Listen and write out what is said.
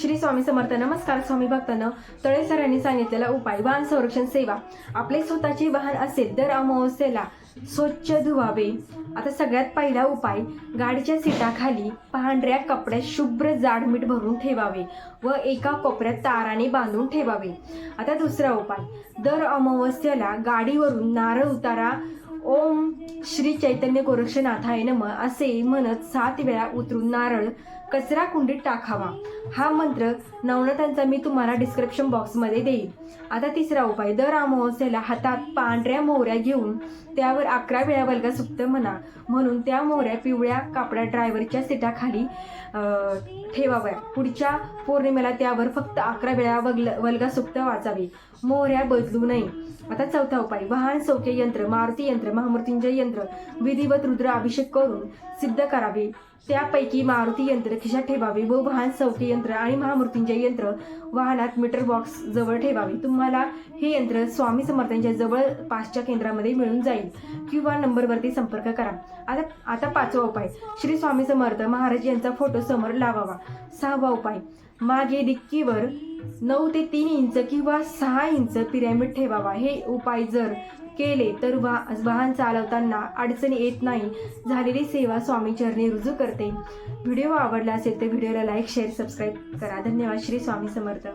श्री स्वामी समर्थ नमस्कार स्वामी भक्तांना. तळे सरांनी सांगितलेला उपाय वाहन संरक्षण सेवा. आपले स्वतःचे वाहन असेल दर अमावस्येला स्वच्छ धुवावे. आता सगळ्यात पहिला उपाय गाडीच्या सीटाखाली पांढऱ्या कपड्यात शुभ्र जाड मीठ भरून ठेवावे व एका कोपऱ्यात ताराने बांधून ठेवावे. आता दुसरा उपाय दर अमावस्येला गाडीवरून नारळ उतारा. ओम श्री चैतन्य गोरक्षनाथाय नम असे म्हणत सात वेळा उतरून नारळ कचरा कुंडीत टाकावा. हा मंत्र नवनाथांचा मी तुम्हाला डिस्क्रिप्शन बॉक्समध्ये देईल आता तिसरा उपाय दर अमावस्येला हातात पांढऱ्या मोहऱ्या घेऊन त्यावर अकरा वेळा वल्गा म्हणा. म्हणून त्या मोहऱ्या पिवळ्या कापडा ड्रायव्हरच्या सीटाखाली ठेवाव्या. पुढच्या पौर्णिमेला त्यावर फक्त अकरा वेळा वगल वल्गा सुक्त वाचावे. मोहऱ्या बदलू नये. आता चौथा उपाय वाहन सौख्य यंत्र मारुती यंत्र महामृत्युंजय यंत्र विधिवत रुद्र अभिषेक करून सिद्ध करावे. त्यापैकी मारुती यंत्र खिशात ठेवावे व वाहन सौख्य यंत्र आणि महामूर्तींचे यंत्र वाहनात मीटर बॉक्स जवळ ठेवावे. तुम्हाला हे यंत्र स्वामी समर्थांच्या जवळपासच्या केंद्रामध्ये मिळून जाईल. किंवा नंबरवरती संपर्क करा. आता आता पाचवा उपाय. श्री स्वामी समर्थ महाराज यांचा फोटो समोर लावावा. सहावा उपाय. मागे डिक्कीवर नऊ ते तीन इंच किंवा सहा इंच पिरॅमिड ठेवावा. हे उपाय जर केले तर वा वाहन चालवताना अडचणी येत नाही. झालेली सेवा स्वामी चरणी रुजू करते. व्हिडिओ आवडला असेल तर व्हिडिओला लाईक शेअर सबस्क्राईब करा. धन्यवाद. श्री स्वामी समर्थ.